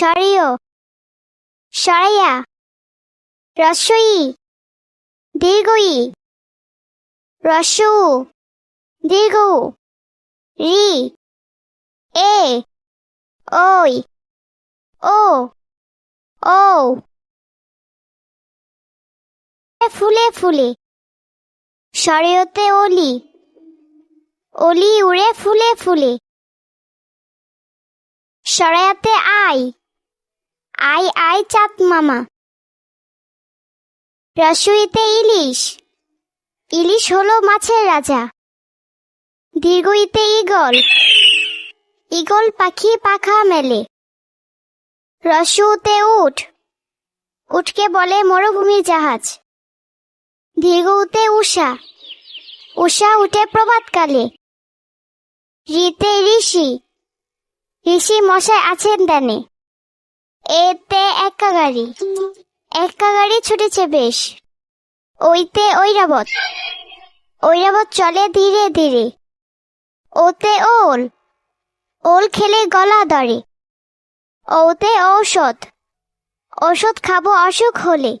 সরিয় সরাইয়া। রস্বই দীর্ঘই। রস্যু দীর্ঘ রি। এ। ওই। ও। ও। ফুলে ফুলে। সরেয়তে অলি। অলি উড়ে ফুলে ফুলে। সরায়াতে আই। আই আই চাঁদ মামা। রসুইতে ইলিশ। ইলিশ হলো মাছের রাজা। দীর্ঘইতে ইগল ইগল পাখি পাখা মেলে। রসুতে উঠ উঠকে বলে মরুভূমির জাহাজ। দীর্ঘতে উষা উষা উঠে প্রভাতকালে। রিতে ঋষি। ঋষি মশাই আছেন দানে। এতে একা গাড়ি। একা গাড়ি ছুটেছে বেশ। ওইতে ঐরাবত। ঐরাবত চলে ধীরে ধীরে। ওতে ওল। ওল খেলে গলা ধরে। ওতে ঔষধ। ওষুধ খাব অসুখ হলে।